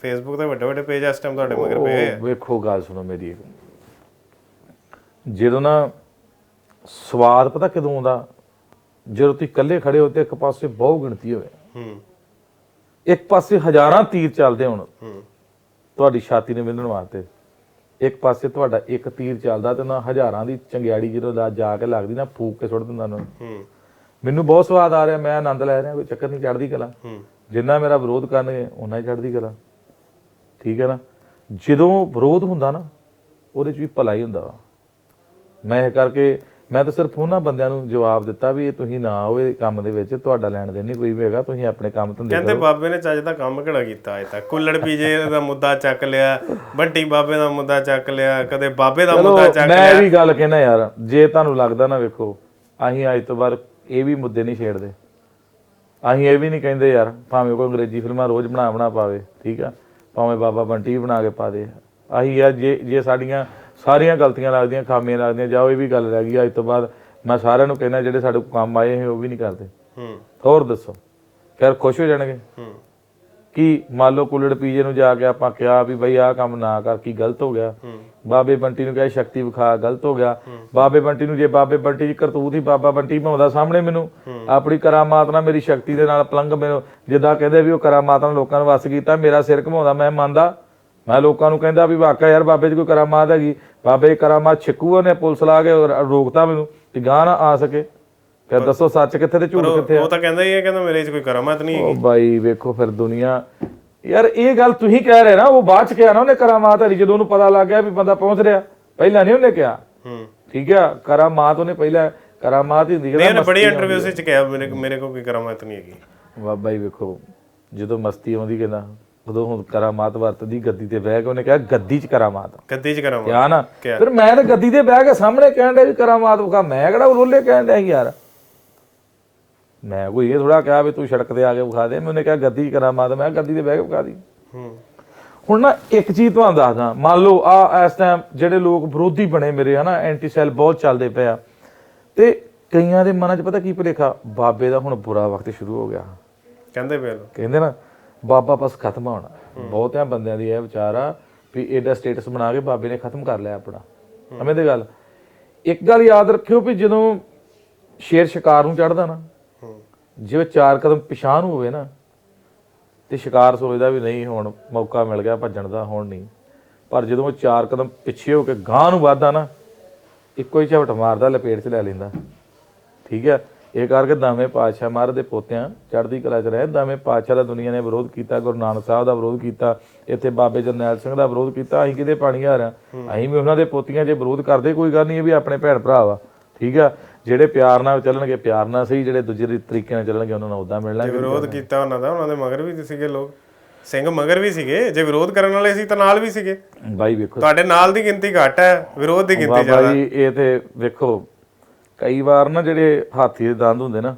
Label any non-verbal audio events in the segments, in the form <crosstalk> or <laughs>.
Facebook ਤੇ ਵੱਡੇ ਵੱਡੇ ਪੇਜ ਇਸ ਟਾਈਮ ਤੁਹਾਡੇ ਮਗਰ ਪਏ ਆ। ਵੇਖੋ ਗੱਲ ਸੁਣੋ ਮੇਰੀ। ਜਦੋਂ ਨਾ ਸਵਾਦ ਪਤਾ ਕਦੋਂ ਆਉਂਦਾ? ਜਦੋਂ ਤੁਸੀਂ ਇਕੱਲੇ ਖੜੇ ਹੋ ਤੇ ਇੱਕ ਪਾਸੇ ਬਹੁ ਗਿਣਤੀ ਹੋਵੇ। ਹੂੰ। ਇੱਕ ਪਾਸੇ ਹਜ਼ਾਰਾਂ ਤੀਰ ਚੱਲਦੇ ਹੋਣ। ਹੂੰ। ਤੁਹਾਡੀ ਛਾਤੀ ਨੂੰ ਵਿੰਨਣ ਵਾਸਤੇ। ਇੱਕ ਪਾਸੇ ਤੁਹਾਡਾ ਇੱਕ ਤੀਰ ਚੱਲਦਾ ਤੇ ਨਾ ਹਜ਼ਾਰਾਂ ਦੀ ਚੰਗਿਆੜੀ ਜਦੋਂ ਦਾ ਜਾ ਕੇ ਲੱਗਦੀ ਨਾ ਫੂਕ ਕੇ ਸੁੱਟ ਦਿੰਦਾ ਉਹਨਾਂ ਨੂੰ। ਹੂੰ। ਮੈਨੂੰ ਬਹੁਤ ਸਵਾਦ ਆ ਰਿਹਾ ਮੈਂ ਆਨੰਦ ਲੈ ਰਿਹਾ ਕੋਈ ਚੱਕਰ ਨਹੀਂ ਚੜਦੀ ਕਲਾ। ਹੂੰ। ਜਿੰਨਾ ਮੇਰਾ ਵਿਰੋਧ ਕਰਨਗੇ ਉਹਨਾਂ ਹੀ ਚੜਦੀ ਕਲਾ। ਠੀਕ ਹੈ ਨਾ? ਜਦੋਂ ਵਿਰੋਧ ਹੁੰਦਾ ਨਾ ਉਹਦੇ ਚ ਵੀ ਭਲਾ ਹੀ ਹੁੰਦਾ ਵਾ। ਮੈਂ ਇਹ ਕਰਕੇ ਮੈਂ ਤਾਂ ਸਿਰਫ ਉਹਨਾਂ ਬੰਦਿਆਂ ਨੂੰ ਜਵਾਬ ਦਿੱਤਾ ਵੀ ਇਹ ਤੁਸੀਂ ਨਾ ਹੋਵੇ ਕੰਮ ਦੇ ਵਿੱਚ ਤੁਹਾਡਾ ਲੈਣ ਦੇਣ ਨਹੀਂ ਕੋਈ ਵੀ ਹੈਗਾ ਤੁਸੀਂ ਆਪਣੇ ਕੰਮ ਧੰਦੇ ਕਹਿੰਦੇ ਬਾਬੇ ਨੇ ਚੱਜ ਦਾ ਕੰਮ ਕਿਹੜਾ ਕੀਤਾ ਅਜੇ ਤੱਕ? ਕੁੱਲੜ ਪੀਜੇ ਦਾ ਮੁੱਦਾ ਚੱਕ ਲਿਆ ਬੰਟੀ ਬਾਬੇ ਦਾ ਮੁੱਦਾ ਚੱਕ ਲਿਆ ਕਦੇ ਬਾਬੇ ਦਾ ਮੁੱਦਾ ਚੱਕ ਮੈਂ ਲਿਆ। ਇਹ ਵੀ ਗੱਲ ਕਹਿਣਾ ਯਾਰ ਜੇ ਤੁਹਾਨੂੰ ਲੱਗਦਾ ਨਾ ਵੇਖੋ ਅਸੀਂ ਅੱਜ ਤੋਂ ਬਾਅਦ ਇਹ ਵੀ ਮੁੱਦੇ ਨਹੀਂ ਛੇੜਦੇ। ਅਸੀਂ ਇਹ ਵੀ ਨਹੀਂ ਕਹਿੰਦੇ ਯਾਰ ਭਾਵੇਂ ਕੋਈ ਅੰਗਰੇਜ਼ੀ ਫਿਲਮਾਂ ਰੋਜ਼ ਬਣਾ ਬਣਾ ਪਾਵੇ ਠੀਕ ਆ? ਭਾਵੇਂ ਬਾਬਾ ਬੰਟੀ ਬਣਾ ਕੇ ਪਾ ਦੇ। ਅਸੀਂ ਯਾਰ ਜੇ ਜੇ ਸਾਡੀਆਂ ਸਾਰੀਆਂ ਗਲਤੀਆਂ ਲੱਗਦੀਆਂ ਖਾਮੀਆਂ ਲੱਗਦੀਆਂ ਜਾਂ ਉਹ ਇਹ ਵੀ ਗੱਲ ਰਹਿ ਗਈ ਅੱਜ ਤੋਂ ਬਾਅਦ ਮੈਂ ਸਾਰਿਆਂ ਨੂੰ ਕਹਿਣਾ ਜਿਹੜੇ ਸਾਡੇ ਕੰਮ ਆਏ ਹੈ ਉਹ ਵੀ ਨਹੀਂ ਕਰਦੇ। ਹੂੰ। ਹੋਰ ਦੱਸੋ। ਫਿਰ ਖੁਸ਼ ਹੋ ਜਾਣਗੇ। ਹੂੰ। ਕਿ ਮੰਨ ਲਓ ਕੁੱਲੜ ਪੀਜੇ ਨੂੰ ਜਾ ਕੇ ਆਪਾਂ ਕਿਹਾ ਵੀ ਬਈ ਆਹ ਕੰਮ ਨਾ ਕਰ ਕੀ ਗਲਤ ਹੋ ਗਿਆ? ਬਾਬੇ ਬੰਟੀ ਨੂੰ ਕਹੇ ਸ਼ਕਤੀ ਵਿਖਾ ਗਲਤ ਹੋ ਗਿਆ। ਬਾਬੇ ਬੰਟੀ ਨੂੰ ਜੇ ਬਾਬੇ ਬੰਟੀ ਦੀ ਕਰਤੂਤ ਹੀ ਬਾਬਾ ਬੰਟੀ ਭਾਉਂਦਾ ਸਾਹਮਣੇ ਮੈਨੂੰ ਆਪਣੀ ਕਰਾਮਾਤ ਨਾਲ ਮੇਰੀ ਸ਼ਕਤੀ ਦੇ ਨਾਲ ਪਲੰਗ ਮੈਨੂੰ ਜਿੱਦਾਂ ਕਹਿੰਦੇ ਵੀ ਉਹ ਕਰਾਮਾਤ ਨਾਲ ਲੋਕਾਂ ਨੂੰ ਵਸ ਕੀਤਾ ਮੇਰਾ ਸਿਰ ਘਮਾਉਂਦਾ ਮੈਂ ਮੰਨਦਾ। ਮੈਂ ਲੋਕਾਂ ਨੂੰ ਕਹਿੰਦਾ ਵੀ ਵਾਕਾ ਯਾਰ ਬਾਬੇ 'ਚ ਕੋਈ ਕਰਾਮਾਤ ਹੈਗੀ। ਬਾਬੇ ਦੀ ਕਰਾਮਾਤ ਛਿੱਕੂ ਨੇ ਪੁਲਿਸ ਲਾ ਕੇ ਰੋਕਤਾ ਮੈਨੂੰ ਕਿ ਗਾਂ ਨਾ ਆ ਸਕੇ। ਫਿਰ ਦੱਸੋ ਸੱਚ ਕਿੱਥੇ ਤੇ ਝੂਠ ਕਿੱਥੇ ਆ? ਉਹ ਤਾਂ ਕਹਿੰਦਾ ਹੀ ਹੈ ਕਹਿੰਦਾ ਮੇਰੇ 'ਚ ਕੋਈ ਕਰਾਮਤ ਨਹੀਂ ਉਹ ਬਾਈ ਵੇਖੋ ਫਿਰ ਦੁਨੀਆ। ਯਾਰ ਇਹ ਗੱਲ ਤੁਸੀਂ ਕਹਿ ਰਹੇ ਨਾ ਉਹ ਬਾਅਦ ਚ ਕਿਹਾ ਨਾ ਉਹਨੇ ਕਰਾਮਾਤ ਹਰੀ ਜਦੋਂ ਉਹਨੂੰ ਪਤਾ ਲੱਗ ਗਿਆ ਵੀ ਬੰਦਾ ਪਹੁੰਚ ਰਿਹਾ। ਪਹਿਲਾਂ ਨਹੀਂ ਉਹਨੇ ਕਿਹਾ। ਹੂੰ। ਠੀਕ ਆ ਕਰਾਮਾਤ ਉਹਨੇ ਪਹਿਲਾਂ ਕਰਾਮਾਤ ਹੀ ਹੁੰਦੀ ਨਹੀਂ ਉਹਨੇ ਬੜੀ ਇੰਟਰਵਿਊ ਵਿੱਚ ਕਿਹਾ ਮੇਰੇ ਮੇਰੇ ਕੋਲ ਕੋਈ ਕਰਾਮਤ ਨਹੀਂ ਹੈਗੀ। ਬਾਬਾ ਹੀ ਵੇਖੋ ਜਦੋਂ ਮਸਤੀ ਆਉਂਦੀ ਕਹਿੰਦਾ ਉਦੋਂ ਹੁਣ ਕਰਾਮਾਤ ਵਰਤਦੀ ਗੱਦੀ ਤੇ ਬਹਿ ਕੇ ਉਹਨੇ ਕਿਹਾ ਗੱਦੀ ਚ ਕਰਾਮਾਤ। ਗੱਦੀ 'ਚ ਕਰਾਮਤ ਕਿਹਾ ਨਾ। ਫਿਰ ਮੈਂ ਤਾਂ ਗੱਦੀ ਤੇ ਬਹਿ ਕੇ ਸਾਹਮਣੇ ਕਹਿਣ ਡਿਆ ਵੀ ਕਰਾਮਾਤ ਵਿਖਾ ਮੈਂ ਕਿਹੜਾ ਰੋਲੇ ਕਹਿਣ ਡਿਆ ਸੀ ਯਾਰ? ਮੈਂ ਕੋਈ ਇਹ ਥੋੜਾ ਕਿਹਾ ਵੀ ਤੂੰ ਸੜਕ ਤੇ ਆ ਕੇ ਵਿਖਾ ਦੇ। ਮੈਨੇ ਕਿਹਾ ਗੱਦੀ 'ਚ ਕਰਾਮਾਤ ਮੈਂ ਗੱਦੀ ਤੇ ਬਹਿ ਕੇ ਵਿਖਾ ਦੀ। ਹੁਣ ਨਾ ਇੱਕ ਚੀਜ਼ ਤੁਹਾਨੂੰ ਦੱਸਦਾ। ਮੰਨ ਲਓ ਆ ਇਸ ਟਾਈਮ ਜਿਹੜੇ ਲੋਕ ਵਿਰੋਧੀ ਬਣੇ ਮੇਰੇ ਹਨਾ ਐਂਟੀ ਸੈਲ ਬਹੁਤ ਚੱਲਦੇ ਪਏ ਆ। ਤੇ ਕਈਆਂ ਦੇ ਮਨਾਂ 'ਚ ਪਤਾ ਕੀ ਭੁਲੇਖਾ? ਬਾਬੇ ਦਾ ਹੁਣ ਬੁਰਾ ਵਕਤ ਸ਼ੁਰੂ ਹੋ ਗਿਆ। ਕਹਿੰਦੇ ਪਏ ਲੋ ਕਹਿੰਦੇ ਨਾ ਬਾਬਾ ਬਸ ਖਤਮ ਹੋਣਾ। ਬਹੁਤਿਆਂ ਬੰਦਿਆਂ ਦੀ ਇਹ ਵਿਚਾਰ ਆ ਵੀ ਇਹਦਾ ਸਟੇਟਸ ਬਣਾ ਕੇ ਬਾਬੇ ਨੇ ਖਤਮ ਕਰ ਲਿਆ ਆਪਣਾ। ਸਮੇਂ ਦੀ ਗੱਲ? ਇੱਕ ਗੱਲ ਯਾਦ ਰੱਖਿਓ ਵੀ ਜਦੋਂ ਸ਼ੇਰ ਸ਼ਿਕਾਰ ਨੂੰ ਚੜਦਾ ਨਾ ਜਿਵੇਂ ਚਾਰ ਕਦਮ ਪਿਛਾਂ ਨੂੰ ਹੋਵੇ ਨਾ ਤੇ ਸ਼ਿਕਾਰ ਸੋਚਦਾ ਵੀ ਨਹੀਂ ਹੁਣ ਮੌਕਾ ਮਿਲ ਗਿਆ ਭੱਜਣ ਦਾ ਹੁਣ ਨਹੀਂ। ਪਰ ਜਦੋਂ ਉਹ ਚਾਰ ਕਦਮ ਪਿੱਛੇ ਹੋ ਕੇ ਗਾਂ ਨੂੰ ਵੱਧਦਾ ਨਾ ਇੱਕੋ ਹੀ ਝਪਟ ਮਾਰਦਾ ਲਪੇਟ 'ਚ ਲੈ ਲੈਂਦਾ। ਠੀਕ ਹੈ? ਇਹ ਕਰਕੇ ਦਵੇਂ ਪਾਤਸ਼ਾਹ ਮਹਾਰਾਜ ਦੇ ਪੋਤਿਆਂ ਚੜ੍ਹਦੀ ਕਲਾ 'ਚ ਰਹੇ। ਦਵੇਂ ਪਾਤਸ਼ਾਹ ਦਾ ਦੁਨੀਆ ਨੇ ਵਿਰੋਧ ਕੀਤਾ ਗੁਰੂ ਨਾਨਕ ਸਾਹਿਬ ਦਾ ਵਿਰੋਧ ਕੀਤਾ ਇੱਥੇ ਬਾਬੇ ਜਰਨੈਲ ਸਿੰਘ ਦਾ ਵਿਰੋਧ ਕੀਤਾ ਅਸੀਂ ਕਿਤੇ ਪਾਣੀ ਆ ਰਿਹਾ ਅਸੀਂ ਵੀ ਉਹਨਾਂ ਦੇ ਪੋਤੀਆਂ ਜੇ ਵਿਰੋਧ ਕਰਦੇ ਕੋਈ ਗੱਲ ਨਹੀਂ ਇਹ ਵੀ ਆਪਣੇ ਭੈਣ ਭਰਾ ਵਾ। ਠੀਕ ਆ? ਜਿਹੜੇ ਪਿਆਰ ਨਾਲ ਚੱਲਣਗੇ ਪਿਆਰ ਨਾਲ ਸਹੀ ਜਿਹੜੇ ਦੂਜੇ ਤਰੀਕੇ ਨਾਲ ਚੱਲਣਗੇ ਉਹਨਾਂ ਨੂੰ ਉਦਾਂ ਮਿਲਣਾ ਵਿਰੋਧ ਕੀਤਾ ਉਹਨਾਂ ਦਾ ਉਹਨਾਂ ਦੇ ਮਗਰ ਵੀ ਸੀਗੇ ਲੋਕ। ਸਿੰਘ ਮਗਰ ਵੀ ਸੀਗੇ। ਜੇ ਵਿਰੋਧ ਕਰਨ ਵਾਲੇ ਸੀ ਤਾਂ ਨਾਲ ਵੀ ਸੀਗੇ। ਬਾਈ ਵੇਖੋ। ਤੁਹਾਡੇ ਨਾਲ ਦੀ ਗਿਣਤੀ ਘੱਟ ਹੈ ਵਿਰੋਧ ਦੀ ਗਿਣਤੀ ਜ਼ਿਆਦਾ। ਜੀ ਇਹ ਤੇ ਵੇਖੋ ਕਈ ਵਾਰ ਨਾ ਜਿਹੜੇ ਹਾਥੀ ਦੇ ਦੰਦ ਹੁੰਦੇ ਨਾ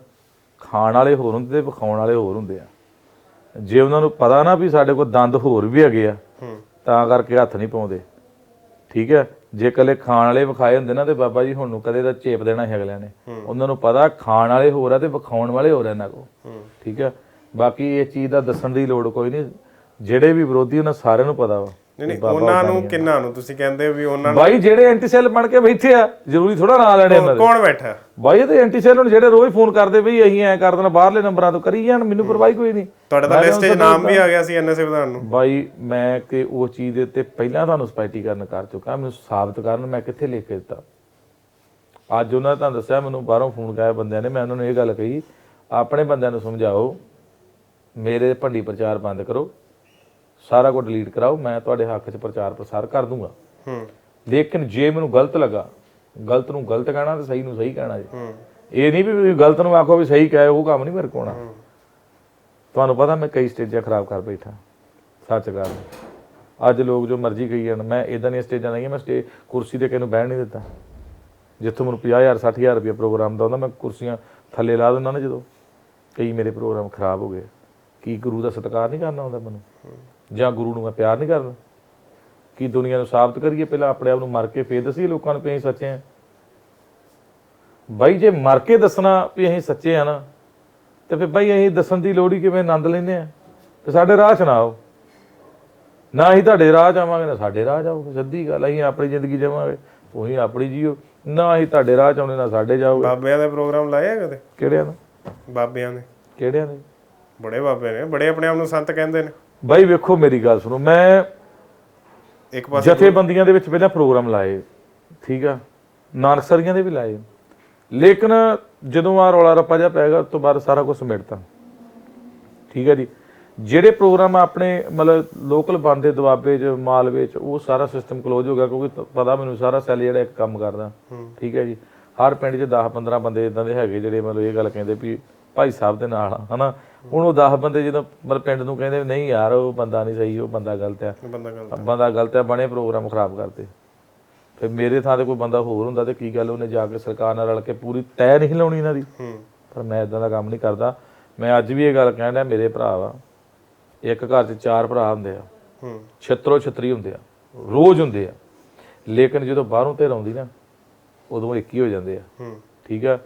ਖਾਣ ਵਾਲੇ ਹੋਰ ਹੁੰਦੇ ਤੇ ਵਿਖਾਉਣ ਵਾਲੇ ਹੋਰ ਹੁੰਦੇ ਆ। ਜੇ ਉਹਨਾਂ ਨੂੰ ਪਤਾ ਨਾ ਵੀ ਸਾਡੇ ਕੋਲ ਦੰਦ ਹੋਰ ਵੀ ਹੈਗੇ ਆ ਤਾਂ ਕਰਕੇ ਹੱਥ ਨਹੀਂ ਪਾਉਂਦੇ। ਠੀਕ ਹੈ? ਜੇ ਕੱਲੇ ਖਾਣ ਵਾਲੇ ਵਿਖਾਏ ਹੁੰਦੇ ਨਾ ਤੇ ਬਾਬਾ ਜੀ ਹੁਣ ਨੂੰ ਕਦੇ ਤਾਂ ਚੇਪ ਦੇਣਾ ਸੀ ਅਗਲਿਆਂ ਨੇ। ਉਹਨਾਂ ਨੂੰ ਪਤਾ ਖਾਣ ਵਾਲੇ ਹੋਰ ਆ ਤੇ ਵਿਖਾਉਣ ਵਾਲੇ ਹੋਰ ਆ ਇਹਨਾਂ ਕੋ ਠੀਕ ਹੈ ਬਾਕੀ ਇਹ ਚੀਜ਼ ਦਾ ਦੱਸਣ ਦੀ ਲੋੜ ਕੋਈ ਨਹੀਂ। ਜਿਹੜੇ ਵੀ ਵਿਰੋਧੀ ਉਹਨਾਂ ਸਾਰਿਆਂ ਨੂੰ ਪਤਾ ਵਾ। ਨਹੀਂ ਨਹੀਂ ਉਹਨਾਂ ਨੂੰ ਕਿੰਨਾ ਨੂੰ? ਤੁਸੀਂ ਕਹਿੰਦੇ ਹੋ ਵੀ ਉਹਨਾਂ ਨੂੰ ਬਾਈ ਜਿਹੜੇ ਐਂਟੀ ਸੈੱਲ ਬਣ ਕੇ ਬੈਠੇ ਆ ਜ਼ਰੂਰੀ ਥੋੜਾ ਨਾਂ ਲੈਣੇ ਇਹਨਾਂ ਦੇ। ਕੌਣ ਬੈਠਾ? ਬਾਈ ਇਹ ਤੇ ਐਂਟੀ ਸੈੱਲ ਹੁਣ ਜਿਹੜੇ ਰੋਜ਼ ਫੋਨ ਕਰਦੇ ਬਈ ਅਸੀਂ ਐ ਕਰ ਦੇਣਾ ਬਾਹਰਲੇ ਨੰਬਰਾਂ ਤੋਂ ਕਰੀ ਜਾਣ ਮੈਨੂੰ ਪਰਵਾਹ ਕੋਈ ਨਹੀਂ। ਤੁਹਾਡਾ ਤਾਂ ਲਿਸਟ 'ਚ ਨਾਮ ਵੀ ਆ ਗਿਆ ਸੀ ਐਨਐਸਏ ਵਿਧਾਨ ਨੂੰ। ਬਾਈ ਮੈਂ ਕਿ ਉਹ ਚੀਜ਼ ਦੇ ਉੱਤੇ ਪਹਿਲਾਂ ਤੁਹਾਨੂੰ ਸਪਸ਼ਟੀਕਰਨ ਕਰ ਚੁੱਕਾ ਮੈਨੂੰ ਸਾਬਤ ਕਰਨ ਮੈਂ ਕਿੱਥੇ ਲਿਖ ਕੇ ਦਿੱਤਾ। ਅੱਜ ਉਹਨਾਂ ਨੇ ਤੁਹਾਨੂੰ ਦੱਸਿਆ ਮੈਨੂੰ ਬਾਹਰੋਂ ਫੋਨ ਕਰਾਇਆ ਬੰਦਿਆਂ ਨੇ ਮੈਂ ਉਹਨਾਂ ਨੂੰ ਇਹ ਗੱਲ ਕਹੀ ਆਪਣੇ ਬੰਦਿਆਂ ਨੂੰ ਸਮਝਾਓ ਮੇਰੇ ਭੰਡੀ ਪ੍ਰਚਾਰ ਬੰਦ ਕਰੋ। ਸਾਰਾ ਕੁਝ ਡਿਲੀਟ ਕਰਾਓ ਮੈਂ ਤੁਹਾਡੇ ਹੱਕ 'ਚ ਪ੍ਰਚਾਰ ਪ੍ਰਸਾਰ ਕਰ ਦੂੰਗਾ। ਹੂੰ। ਲੇਕਿਨ ਜੇ ਮੈਨੂੰ ਗਲਤ ਲੱਗਾ ਗਲਤ ਨੂੰ ਗਲਤ ਕਹਿਣਾ ਤੇ ਸਹੀ ਨੂੰ ਸਹੀ ਕਹਿਣਾ ਜੀ। ਹੂੰ। ਇਹ ਨਹੀਂ ਵੀ ਵੀ ਗਲਤ ਨੂੰ ਆਖੋ ਵੀ ਸਹੀ ਕਹੇ ਉਹ ਕੰਮ ਨਹੀਂ ਮੇਰੇ ਕੋਲ ਆਉਣਾ। ਤੁਹਾਨੂੰ ਪਤਾ ਮੈਂ ਕਈ ਸਟੇਜਾਂ ਖਰਾਬ ਕਰ ਬੈਠਾ ਸੱਚ ਗੱਲ। ਅੱਜ ਲੋਕ ਜੋ ਮਰਜ਼ੀ ਕਹੀ ਜਾਣ ਮੈਂ ਇਦਾਂ ਦੀਆਂ ਸਟੇਜਾਂ ਨਹੀਂ ਮੈਂ ਸਟੇ ਕੁਰਸੀ ਤੇ ਕਿਹਨੂੰ ਬਹਿਣ ਨਹੀਂ ਦਿੱਤਾ। ਜਿੱਥੋਂ ਮੈਨੂੰ 50000 60000 ਰੁਪਏ ਪ੍ਰੋਗਰਾਮ ਦਾ ਹੁੰਦਾ ਮੈਂ ਕੁਰਸੀਆਂ ਥੱਲੇ ਲਾ ਦਿੰਦਾ ਨਾ ਜਦੋਂ ਕਈ ਮੇਰੇ ਪ੍ਰੋਗਰਾਮ ਖਰਾਬ ਹੋ ਗਏ। ਕੀ ਗੁਰੂ ਦਾ ਸਤਿਕਾਰ ਨਹੀਂ ਕਰਨਾ ਹੁੰਦਾ ਮੈਨੂੰ? ਜਾਂ ਗੁਰੂ ਨੂੰ ਮੈਂ ਪਿਆਰ ਨਹੀਂ ਕਰਦਾ ਕੀ ਦੁਨੀਆ ਨੂੰ ਸਾਬਤ ਕਰੀਏ? ਪਹਿਲਾਂ ਆਪਣੇ ਆਪ ਨੂੰ ਮਰ ਕੇ ਫੇਰ ਦਸੀਏ ਲੋਕਾਂ ਨੂੰ ਵੀ ਅਸੀਂ ਸੱਚੇ ਹਾਂ। ਬਾਈ ਜੇ ਮਰ ਕੇ ਦੱਸਣਾ ਵੀ ਅਸੀਂ ਸੱਚੇ ਆ ਨਾ ਤੇ ਫਿਰ ਬਾਈ ਅਸੀਂ ਦੱਸਣ ਦੀ ਲੋੜ ਹੀ ਕਿਵੇਂ ਆਨੰਦ ਲੈਂਦੇ ਆ ਤੇ ਸਾਡੇ ਰਾਹ ਚ ਨਾ ਆਓ। ਨਾ ਹੀ ਤੁਹਾਡੇ ਰਾਹ ਜਾਵਾਂਗੇ ਨਾ ਸਾਡੇ ਰਾਹ ਜਾਓਗੇ। ਸਿੱਧੀ ਗੱਲ ਅਸੀਂ ਆਪਣੀ ਜ਼ਿੰਦਗੀ ਜਾਵਾਂਗੇ ਉਹੀ ਆਪਣੀ ਜੀਓ। ਨਾ ਹੀ ਤੁਹਾਡੇ ਰਾਹ ਚ ਆਉਣੇ ਨਾ ਸਾਡੇ ਜਾਓਗੇ। ਬਾਬਿਆਂ ਦੇ ਪ੍ਰੋਗਰਾਮ ਲਾਏ ਆ ਕਦੇ? ਕਿਹੜਿਆਂ ਨੂੰ ਬਾਬਿਆਂ ਦੇ। ਕਿਹੜਿਆਂ ਦੇ? ਬੜੇ ਬਾਬੇ ਨੇ ਬੜੇ ਆਪਣੇ ਆਪ ਨੂੰ ਸੰਤ ਕਹਿੰਦੇ ਨੇ। ਬਾਈ ਵੇਖੋ ਮੇਰੀ ਗੱਲ ਸੁਣੋ ਮੈਂ ਇੱਕ ਪਾਸੇ ਜਥੇਬੰਦੀਆਂ ਦੇ ਵਿੱਚ ਪਹਿਲਾਂ ਪ੍ਰੋਗਰਾਮ ਲਾਏ ਠੀਕ ਆ? ਨਾਨਕਸਰੀਆਂ ਦੇ ਵੀ ਲਾਏ। ਲੇਕਿਨ ਜਦੋਂ ਆ ਰੌਲਾ ਰੱਪਾ ਜਿਹਾ ਪੈ ਗਿਆ ਉਸ ਤੋਂ ਬਾਅਦ ਸਾਰਾ ਕੁਝ ਸਮੇਟਤਾ। ਠੀਕ ਹੈ ਜੀ? ਜਿਹੜੇ ਪ੍ਰੋਗਰਾਮ ਆਪਣੇ ਮਤਲਬ ਲੋਕਲ ਬੰਦੇ ਦੁਆਬੇ ਚ ਮਾਲਵੇ ਚ ਉਹ ਸਾਰਾ ਸਿਸਟਮ ਕਲੋਜ਼ ਹੋ ਗਿਆ ਕਿਉਂਕਿ ਪਤਾ ਮੈਨੂੰ ਸਾਰਾ ਸੈੱਲ ਜਿਹੜਾ ਇੱਕ ਕੰਮ ਕਰਦਾ। ਠੀਕ ਹੈ ਜੀ? ਹਰ ਪਿੰਡ 'ਚ 10 15 ਬੰਦੇ ਇਦਾਂ ਦੇ ਹੈਗੇ ਜਿਹੜੇ ਮਤਲਬ ਇਹ ਗੱਲ ਕਹਿੰਦੇ ਵੀ ਭਾਈ ਸਾਹਿਬ ਦੇ ਨਾਲ ਆ ਹਨਾ? ਹੁਣ ਉਹ 10 ਬੰਦੇ ਜਦੋਂ ਮਤਲਬ ਪਿੰਡ ਨੂੰ ਕਹਿੰਦੇ ਵੀ ਨਹੀਂ ਯਾਰ ਉਹ ਬੰਦਾ ਨਹੀਂ ਸਹੀ ਉਹ ਬੰਦਾ ਗਲਤ ਆ। ਬੰਦਾ ਗੱਲ ਬੰਦਾ ਗਲਤ ਹੈ ਬਣੇ ਪ੍ਰੋਗਰਾਮ ਖਰਾਬ ਕਰਦੇ। ਫਿਰ ਮੇਰੇ ਥਾਂ ਤੇ ਕੋਈ ਬੰਦਾ ਹੋਰ ਹੁੰਦਾ ਤੇ ਕੀ ਗੱਲ ਉਹਨੇ ਜਾ ਕੇ ਸਰਕਾਰ ਨਾਲ ਰਲ ਕੇ ਪੂਰੀ ਤੈਅ ਨਹੀਂ ਲਾਉਣੀ ਇਹਨਾਂ ਦੀ। ਹੂੰ। ਪਰ ਮੈਂ ਇਦਾਂ ਦਾ ਕੰਮ ਨਹੀਂ ਕਰਦਾ। ਮੈਂ ਅੱਜ ਵੀ ਇਹ ਗੱਲ ਕਹਿਣ ਮੇਰੇ ਭਰਾ ਵਾ ਇੱਕ ਘਰ 'ਚ ਚਾਰ ਭਰਾ ਹੁੰਦੇ ਆ। ਹੂੰ। ਛਤਰੋ ਛਤਰੀ ਹੁੰਦੇ ਆ ਰੋਜ਼ ਹੁੰਦੇ ਆ। ਲੇਕਿਨ ਜਦੋਂ ਬਾਹਰੋਂ ਤੇ ਆਉਂਦੀ ਨਾ ਉਦੋਂ ਇੱਕ ਹੀ ਹੋ ਜਾਂਦੇ ਆ। ਹੂੰ। ਠੀਕ ਆ?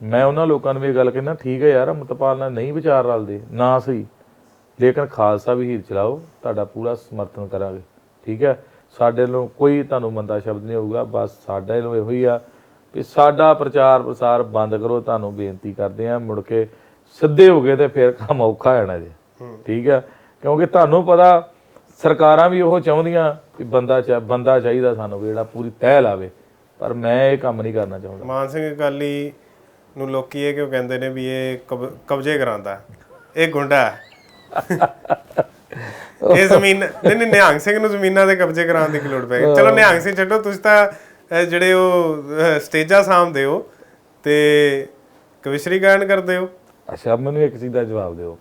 ਮੈਂ ਉਹਨਾਂ ਲੋਕਾਂ ਨੂੰ ਵੀ ਇਹ ਗੱਲ ਕਹਿੰਦਾ ਠੀਕ ਹੈ ਯਾਰ ਅਮਰਤਪਾਲ ਨਾਲ ਨਹੀਂ ਵਿਚਾਰ ਰਲਦੇ ਨਾ ਸਹੀ। ਲੇਕਿਨ ਖਾਲਸਾ ਵੀ ਹੀਰ ਚਲਾਓ ਤੁਹਾਡਾ ਪੂਰਾ ਸਮਰਥਨ ਕਰਾਂਗੇ ਠੀਕ ਹੈ? ਸਾਡੇ ਵੱਲੋਂ ਕੋਈ ਤੁਹਾਨੂੰ ਮੰਦਾ ਸ਼ਬਦ ਨਹੀਂ ਹੋਊਗਾ ਬਸ ਸਾਡਾ ਵੱਲੋਂ ਇਹੋ ਹੀ ਆ ਵੀ ਸਾਡਾ ਪ੍ਰਚਾਰ ਪ੍ਰਸਾਰ ਬੰਦ ਕਰੋ ਤੁਹਾਨੂੰ ਬੇਨਤੀ ਕਰਦੇ ਆ ਮੁੜ ਕੇ ਸਿੱਧੇ ਹੋ ਗਏ ਤੇ ਫਿਰ ਕੰਮ ਔਖਾ ਹੋ ਜਾਣਾ ਜੀ। ਠੀਕ ਹੈ? ਕਿਉਂਕਿ ਤੁਹਾਨੂੰ ਪਤਾ ਸਰਕਾਰਾਂ ਵੀ ਉਹ ਚਾਹੁੰਦੀਆਂ ਕਿ ਬੰਦਾ ਚਾ ਬੰਦਾ ਚਾਹੀਦਾ ਸਾਨੂੰ ਜਿਹੜਾ ਪੂਰੀ ਤਹਿ ਲਾਵੇ ਪਰ ਮੈਂ ਇਹ ਕੰਮ ਨਹੀਂ ਕਰਨਾ ਚਾਹੁੰਦਾ। ਮਾਨ ਸਿੰਘ ਅਕਾਲੀ ਨੂੰ ਲੋਕੀ ਇਹ ਕਿਉਂ ਕਹਿੰਦੇ ਨੇ ਵੀ ਇਹ ਕਬ- ਕਬਜ਼ੇ ਕਰਾਂਦਾ ਹੈ? ਇਹ ਗੁੰਡਾ ਹੈ। <laughs> ਇਹ ਜ਼ਮੀਨ ਨਹੀਂ ਨਹੀਂ ਨਿਹੰਗ ਸਿੰਘ ਨੂੰ ਜ਼ਮੀਨਾਂ ਦੇ ਕਬਜ਼ੇ ਕਰਾਉਣ ਦੀ ਕੀ ਲੋੜ ਪੈ ਗਈ ਚਲੋ ਨਿਹੰਗ ਸਿੰਘ ਛੱਡੋ ਤੁਸੀਂ ਤਾਂ ਅਹ, ਜਿਹੜੇ ਉਹ ਅਹ, ਸਟੇਜਾਂ ਸਾਂਭਦੇ ਹੋ ਤੇ ਕਵਿਸ਼ਰੀ ਗਾਇਨ ਕਰਦੇ ਹੋ। ਅੱਛਾ ਮੈਨੂੰ ਇੱਕ ਚੀਜ਼ ਦਾ ਜਵਾਬ ਦਿਓ।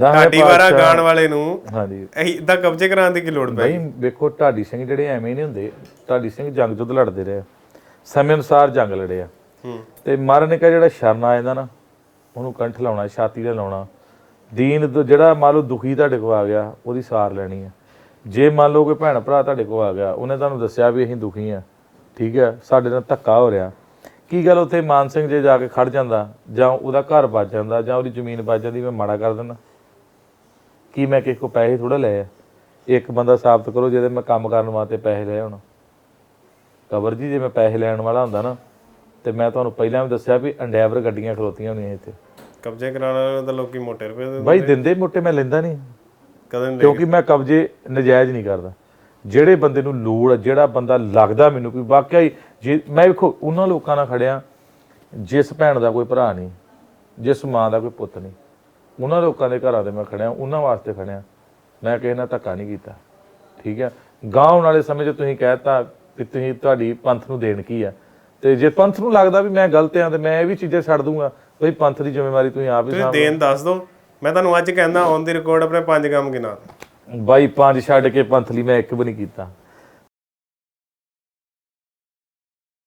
ਢਾਡੀ ਵਾਰਾ ਗਾਣ ਵਾਲੇ ਨੂੰ ਹਾਂਜੀ। ਇਦਾਂ ਕਬਜ਼ੇ ਕਰਾਉਣ ਦੀ ਕੀ ਲੋੜ ਪੈ ਗਈ ਬਈ ਵੇਖੋ ਢਾਡੀ ਸਿੰਘ ਜਿਹੜੇ ਐਵੇਂ ਨਹੀਂ ਹੁੰਦੇ। ਢਾਡੀ ਸਿੰਘ ਜੰਗ ਜੁੱਧ ਲੜਦੇ ਰਹੇ। ਸਮੇਂ ਅਨੁਸਾਰ ਜੰਗ ਲੜੇ ਆ। ਹੂੰ ਤੇ ਮਹਾਰਾਜ ਨੇ ਜਿਹੜਾ ਸ਼ਰਨ ਆ ਜਾਂਦਾ ਨਾ, ਉਹਨੂੰ ਕੰਠ ਲਾਉਣਾ, ਛਾਤੀ ਤੇ ਲਾਉਣਾ। ਦੀਨ ਜਿਹੜਾ ਮੰਨ ਲਓ ਦੁਖੀ ਤੁਹਾਡੇ ਕੋਲ ਆ ਗਿਆ, ਉਹਦੀ ਸਾਰ ਲੈਣੀ ਹੈ ਜੇ ਮੰਨ ਲਓ ਕੋਈ ਭੈਣ ਭਰਾ ਤੁਹਾਡੇ ਕੋਲ ਆ ਗਿਆ, ਉਹਨੇ ਤੁਹਾਨੂੰ ਦੱਸਿਆ ਵੀ ਅਸੀਂ ਦੁਖੀ ਆ, ਠੀਕ ਹੈ ਸਾਡੇ ਨਾਲ ਧੱਕਾ ਹੋ ਰਿਹਾ। ਕੀ ਗੱਲ ਉੱਥੇ ਮਾਨ ਸਿੰਘ ਜੇ ਜਾ ਕੇ ਖੜ ਜਾਂਦਾ, ਜਾਂ ਉਹਦਾ ਘਰ ਬਚ ਜਾਂਦਾ, ਜਾਂ ਉਹਦੀ ਜ਼ਮੀਨ ਬਚ ਜਾਂਦੀ, ਮੈਂ ਮਾੜਾ ਕਰ ਦਿੰਦਾ। ਕੀ ਮੈਂ ਕਿਸੇ ਕੋ ਪੈਸੇ ਥੋੜਾ ਲਏ ਆ? ਇੱਕ ਬੰਦਾ ਸਾਬਤ ਕਰੋ, ਜਿਹਦੇ ਮੈਂ ਕੰਮ ਕਰਨ ਵਾਸਤੇ ਪੈਸੇ ਲਏ ਹੁਣ। ਕਬਰ ਜੀ, ਜੇ ਮੈਂ ਪੈਸੇ ਲੈਣ ਵਾਲਾ ਹੁੰਦਾ ਨਾ ਤੇ ਮੈਂ ਤੁਹਾਨੂੰ ਪਹਿਲਾਂ ਵੀ ਦੱਸਿਆ ਵੀ ਅੰਡੈਵਰ ਗੱਡੀਆਂ ਖਲੋਤੀਆਂ ਹੁੰਦੀਆਂ ਇੱਥੇ। ਕਬਜ਼ੇ ਕਰਾਉਣ ਵਾਲੇ ਤਾਂ ਲੋਕੀ ਮੋਟੇ ਰੁਪਏ ਦੇ ਬਾਈ ਦਿੰਦੇ। ਮੋਟੇ ਮੈਂ ਲੈਂਦਾ ਨਹੀਂ। ਕਦੇ ਨਹੀਂ ਕਿਉਂਕਿ ਮੈਂ ਕਬਜ਼ੇ ਨਜਾਇਜ਼ ਨਹੀਂ ਕਰਦਾ। ਜਿਹੜੇ ਬੰਦੇ ਨੂੰ ਲੋੜ ਜਿਹੜਾ ਬੰਦਾ ਲੱਗਦਾ ਮੈਨੂੰ ਵੀ ਵਾਕਿਆ ਹੀ ਜੇ ਮੈਂ ਵੇਖੋ ਉਹਨਾਂ ਲੋਕਾਂ ਨਾਲ ਖੜਿਆ ਜਿਸ ਭੈਣ ਦਾ ਕੋਈ ਭਰਾ ਨਹੀਂ ਜਿਸ ਮਾਂ ਦਾ ਕੋਈ ਪੁੱਤ ਨਹੀਂ ਉਹਨਾਂ ਲੋਕਾਂ ਦੇ ਘਰਾਂ ਤੇ ਮੈਂ ਖੜਿਆ ਉਹਨਾਂ ਵਾਸਤੇ ਖੜਿਆ। ਮੈਂ ਕਿਸੇ ਨਾਲ ਧੱਕਾ ਨਹੀਂ ਕੀਤਾ। ਠੀਕ ਹੈ? ਗਾਉਣ ਵਾਲੇ ਸਮੇਂ 'ਚ ਤੁਸੀਂ ਕਹਿਤਾ ਕਿ ਤੁਸੀਂ ਤੁਹਾਡੀ ਪੰਥ ਨੂੰ ਦੇਣ ਕੀ ਆ? ਤੇ ਜੇ ਪੰਥ ਨੂੰ ਲੱਗਦਾ ਵੀ ਮੈਂ ਗਲਤ ਆ ਤੇ ਮੈਂ ਇਹ ਵੀ ਚੀਜ਼ਾਂ ਛੱਡ ਦੂੰਗਾ ਬਈ ਪੰਥ ਦੀ ਜ਼ਿੰਮੇਵਾਰੀ ਤੁਸੀਂ ਆਪ ਹੀ ਤੁਸੀਂ ਦੇਣ ਦੱਸ ਦਿਓ। ਮੈਂ ਤੁਹਾਨੂੰ ਅੱਜ ਕਹਿੰਦਾ ਔਨ ਦੀ ਰਿਕਾਰਡ ਆਪਣੇ ਪੰਜ ਕੰਮ ਗਿਣਾ। ਬਾਈ ਪੰਜ ਛੱਡ ਕੇ ਪੰਥ ਲਈ ਮੈਂ ਇੱਕ ਵੀ ਨਹੀਂ ਕੀਤਾ।